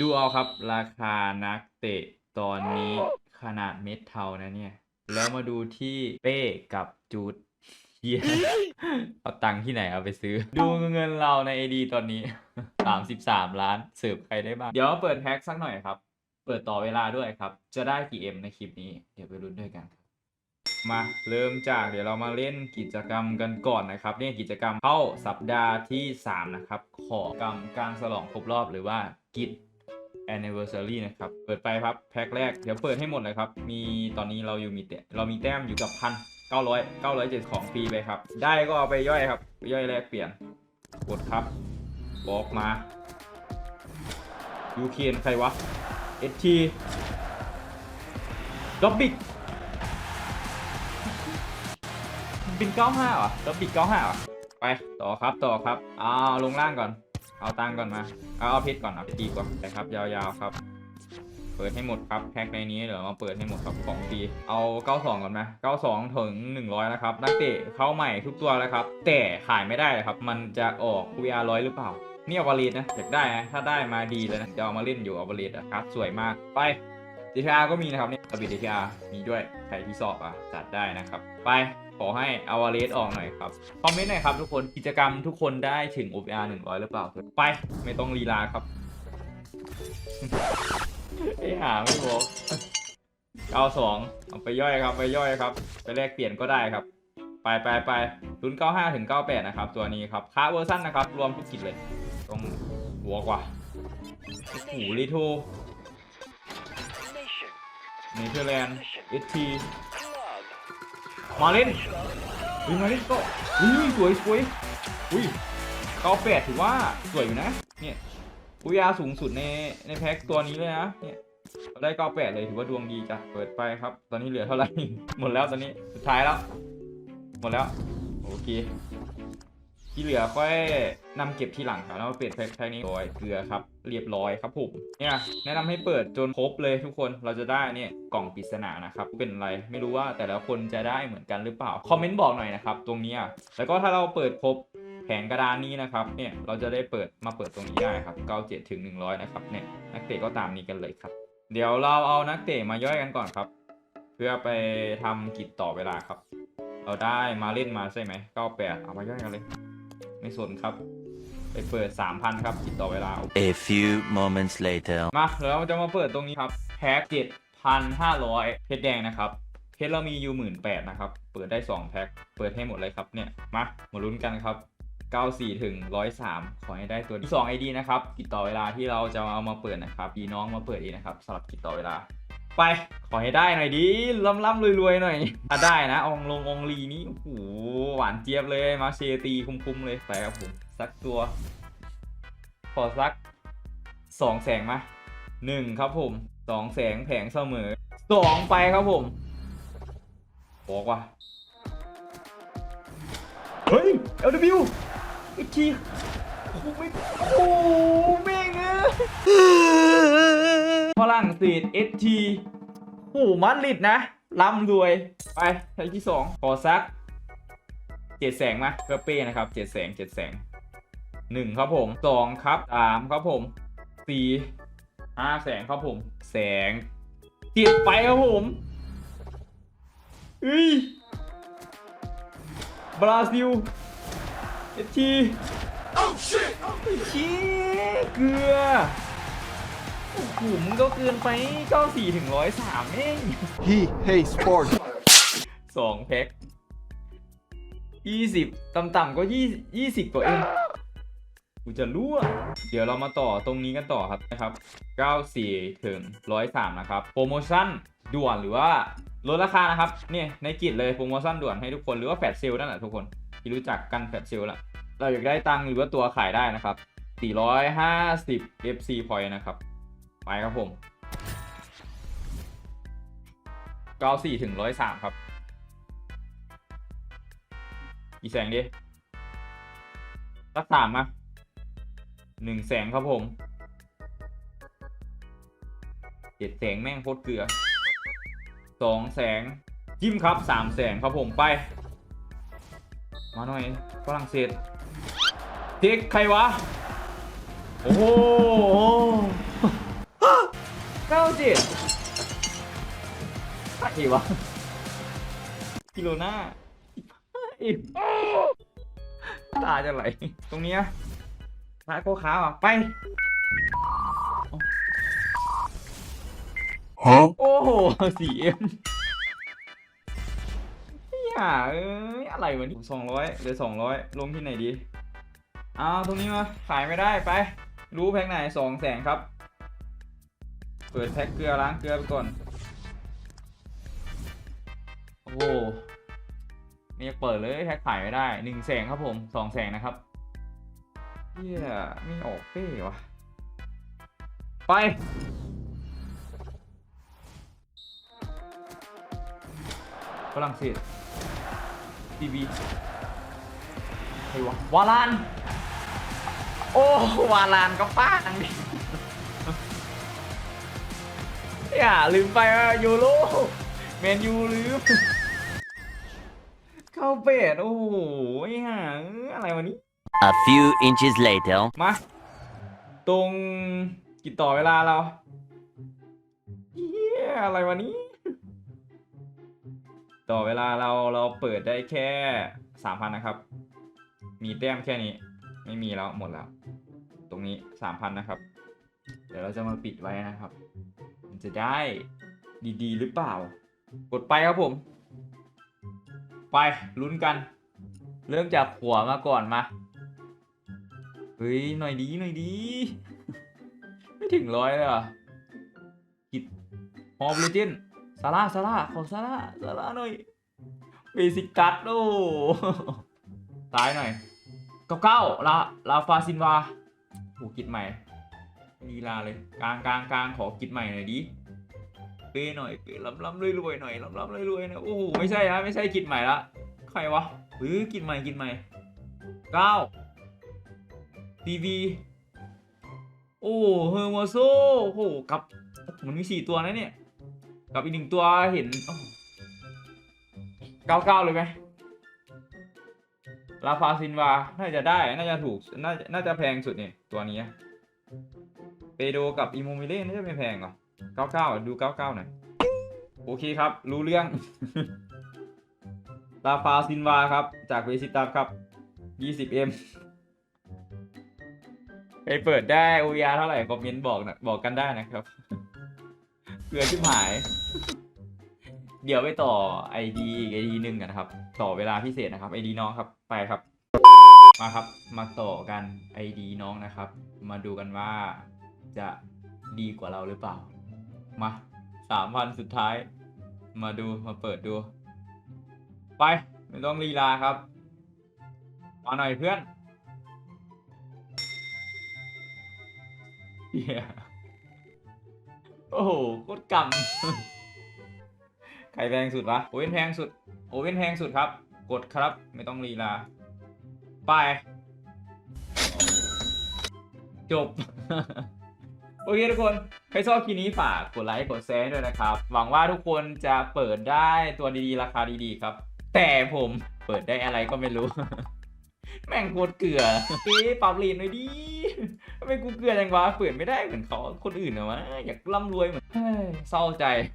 ดูเอาครับ ราคานักเตะตอนนี้ขนาดเม็ดเทานะเนี่ย แล้วมาดูที่เป้กับจูดเฮียเอาตังค์ที่ไหนเอาไปซื้อ ดูเงินเราใน AD ตอนนี้ 33 ล้านเสิร์ฟใครได้บ้าง เดี๋ยวเปิดแพ็คสักหน่อยครับ เปิดต่อเวลาด้วยครับ จะได้กี่เอ็มในคลิปนี้ เดี๋ยวไปลุ้นด้วยกันครับมาเริ่มจากเดี๋ยวเรามาเล่นกิจกรรมกันก่อนนะครับเนี่ยกิจกรรมเข้าสัปดาห์ที่ 3 นะครับ ขอกรรมการฉลองครบรอบหรือว่ากิจ anniversary นะครับ เปิดไปครับ แพ็คแรก เดี๋ยวเปิดให้หมดเลยครับ มีตอนนี้เราอยู่มีแต้มเรามีแต้มอยู่กับพันเก้าร้อยเก้าร้อยเจ็ดของฟรีไปครับ ได้ก็เอาไปย่อยครับ ย่อยแลกเปลี่ยน กดครับ บอกมายูเคนใครวะ ST ล็อบบิกบิน95เหรอล็อบบิก95เหรอไปต่อครับต่อครับเอาลงล่างก่อน เอาตังก่อนมา เอาเอาเพชรก่อนเอาดีกว่าไปครับ ยาวๆครับ เปิดให้หมดครับแพ็คในนี้เดี๋ยวมาเปิดให้หมดครับของฟรีเอา 92 ก่อนไหม92 ถึง 100 นะครับ นักเตะเข้าใหม่ทุกตัวแล้วครับ แต่ขายไม่ได้เลยครับ มันจะออก VR ร้อยหรือเปล่า นี่เอวาลีดนะอยากได้นะถ้าได้มาดีเลยนะจะเอามาเล่นอยู่อวาลีดอะครับ สวยมากไป DPR ก็มีนะครับนี่ระบิด DPR มีด้วยใครที่สอบอะจัดได้นะครับ ไป ขอให้อาวาเลสออกหน่อยครับ คอมเมนต์หน่อยครับทุกคน กิจกรรมทุกคนได้ถึง OPR 100 หรือเปล่า ไป ไม่ต้องลีลาครับ ไอ้หาไม่บอก92เอาไปย่อยครับ ไปย่อยครับ ไปแลกเปลี่ยนก็ได้ครับ ไปไปไปรุ่น95ถึง98 นะครับ ตัวนี้ครับค่าเวอร์ชันนะครับ รวมทุกกิจเลย ต้องหัวกว่าโอ้โหลิทูเนเธอร์แลนด์เอที มาเล่นอุ้ยมาเล่นก็อุ้ยสวยสวยอุ้ยเก้าแปดถือว่าสวยอยู่นะ เนี่ยอุยาสูงสุดในในแพ็คตัวนี้เลยนะ เนี่ยเราได้เก้าแปดเลยถือว่าดวงดีจ้ะ เปิดไปครับ ตอนนี้เหลือเท่าไหร่ หมดแล้วตอนนี้ สุดท้ายแล้ว หมดแล้ว โอเค ที่เหลือค่อยนำเก็บที่หลังครับแล้วมาเปิดแพ็คแพ็คนี้โรยเกลือครับ เรียบร้อยครับผมเนี่ยแนะนำให้เปิดจนครบเลยทุกคนเราจะได้เนี่ยกล่องปริศนานะครับเป็นอะไรไม่รู้ว่าแต่ละคนจะได้เหมือนกันหรือเปล่าคอมเมนต์บอกหน่อยนะครับตรงนี้ยแล้วก็ถ้าเราเปิดครบแผงกระดานนี้นะครับเนี่ยเราจะได้เปิดมาเปิดตรงนี้ได้ครับ97ถึง100นะครับเนี่ยนักเตะก็ตามนี้กันเลยครับ เดี๋ยวเราเอานักเตะมาย่อยกันก่อนครับ เพื่อไปทำกิจต่อเวลาครับ เราได้มาเล่นมาใช่ไหม98เอามาย่อยกันเลย ไม่สนครับ ไปเปิด 3,000 ครับกิจต่อเวลา A few moments later. มาแล้วเราจะมาเปิดตรงนี้ครับแพ็ค7,500 เพชรแดงนะครับเพชรเรามีอยู่หมื่นแปดนะครับ เปิดได้ 2 แพ็คเปิดให้หมดเลยครับเนี่ยมามาลุ้นกันครับ 94 ถึง 103 ขอให้ได้ตัวที่2 ID นะครับกิจต่อเวลาที่เราจะเอามาเปิดนะครับพี่น้องมาเปิดเองนะครับสำหรับกิจต่อเวลา ไป ขอให้ได้หน่อยดิล่ำล่ำรวยๆหน่อยถ้าได้นะ องลงองลีนี้โอ้โหหวานเจี๊ยบเลยมาเชตีคุ้มๆเลยไปครับผมสักตัว ขอสักสองแสงมาหนึ่งครับผมสองแสงแผงเสมอสองไปครับผมบอกว่าเฮ้ย LW อีกทีโอ้โหไม่โอ้แม่งเอ้ย ฝรั่งเศส ST โอ้มาดริดนะร่ำรวย ไปแพ็คที่สองขอสักเจ็ดแสงมาเพื่อเป้นะครับเจ็ดแสงเจ็ดแสงหนึ่งครับผมสองครับสามครับผมสี่ห้าแสงครับผม แสงจิตไปครับผมเฮ้ยบราซิลเอทีชี้เกลือ โอ้โหมึงก็เกินไป 94ถึง103เอง He hates sport. สองแพ็คยี่สิบต่ำๆก็ยี่ยี่สิบกว่าเอง กูจะรั่ว เดี๋ยวเรามาต่อตรงนี้กันต่อครับนะครับ 94 ถึง 103 นะครับ โปรโมชั่นด่วนหรือว่าลดราคานะครับ เนี่ยในกิจเลยโปรโมชั่นด่วนให้ทุกคนหรือว่าแฟลชเซลนั่นแหละทุกคน ที่รู้จักกันแฟลชเซลละเราอยากได้ตังค์หรือว่าตัวขายได้นะครับ 450 FC point นะครับ ไปครับผม94ถึง103ครับกี่แสงดิสักสามมาหนึ่งแสงครับผมเจ็ดแสงแม่งโคตรเกลือสองแสงจิ้มครับสามแสงครับผมไป มาหน่อยฝรั่งเศสเทคใครวะ โอ้โห จิอะไรวะกิโลหน้าอีกตาจะไหล ตรงเนี้ยร้านโคค้าอะ ไป Huh? โอ้โหสี่เอ็มเนี่ยเอ้ยอะไรวะนี่สองร้อยเหลือสองร้อยลงที่ไหนดีอ้าวตรงนี้มา ขายไม่ได้ไป รู้แพ็คไหนสองแสนครับ เปิดแพ็คเกลือล้างเกลือไปก่อน โอ้โหนี่ยเปิดเลยแพ็คขายไม่ได้หนึ่งแสนครับผมสองแสนนะครับเฮียไม่ออกเป้วะไป ฝรั่งเศสทีวีใครวะวาลาน โอ้ วาลานก็ป้านังดิ ย่าลืมไปว่ายูโรแมนยูลืม เข้าเป็ดโอ้โหห่าอะไรวะนี้ A few inches later. มา ตรงกี่ต่อเวลาเราเฮียอะไรวะนี้ ต่อเวลาเราเราเปิดได้แค่สามพันนะครับ มีแต้มแค่นี้ ไม่มีแล้วหมดแล้ว ตรงนี้สามพันนะครับ เดี๋ยวเราจะมาปิดไว้นะครับมัน จะได้ดีๆ หรือเปล่า กดไปครับผม ไปลุ้นกัน เริ่มจากหัวมาก่อนมาเฮ้ยหน่อยดีหน่อยดี ไม่ถึงร้อยเลยอะกิดฮอมเลเจนซาร่าซาร่าขอซาร่าซาร่าหน่อยเบสิกัสโอ้ตายหน่อยเก้าเก้าลาลาฟาซินวาโหกิดใหม่ ลีลาเลยกลางกลางกลางขอกิดใหม่หน่อยดิเป้หน่อยเป้ล้ำล้ำรวยรวยหน่อยล้ำล้ำรวยรวยนะโอ้โหไม่ใช่ฮะไม่ใช่กิดใหม่ละใครวะเฮ้ยกิดใหม่กิดใหม่เก้าทีวีโอ้เฮอร์โมโซโอ้โหกับมันมีสี่ตัวนะเนี่ยกับอีกหนึ่งตัวเห็นเก้าเก้าเลยไหมลาฟาซินวา น่าจะได้ น่าจะถูก น่าน่าจะแพงสุดเนี่ยตัวนี้ ปโดกับอิโมมิเล่น่าจะไม่แพงเหรอเก้าเก้าดูเก้าเก้าหน่อย โอเคครับ รู้เรื่อง ลาฟาซินวาครับ จากเวซิตัสครับ 20M ไปเปิดได้ OER เท่าไหร่คอมเมนต์บอกนะบอกกันได้นะครับเกลือชิบหาย เดี๋ยวไปต่อ ID อีก ID หนึ่งกันนะครับ ต่อเวลาพิเศษนะครับ ID น้องครับไปครับ มาครับ มาต่อกัน ID น้องนะครับ มาดูกันว่า จะดีกว่าเราหรือเปล่า มาสามวันสุดท้าย มาดูมาเปิดดู ไป ไม่ต้องลีลาครับ มาหน่อยเพื่อนเหี้ยโอ้โหโคตรกำใครแพงสุดวะโอเว่นแพงสุด โอเว่นแพงสุดครับ กดครับ ไม่ต้องลีลา ไป จบ โอเคทุกคน ใครชอบคลิปนี้ฝากกดไลค์กดแชร์ด้วยนะครับ หวังว่าทุกคนจะเปิดได้ตัวดีๆ ราคาดีๆครับ แต่ผมเปิดได้อะไรก็ไม่รู้ แม่งโคตรเกลือเอ๊ะปรับเลนหน่อยดิทำไมกูเกลือจังวะเปิดไม่ได้เหมือนเขาคนอื่นเหรอวะอยากร่ำรวยเหมือนเฮ้ยเศร้าใจ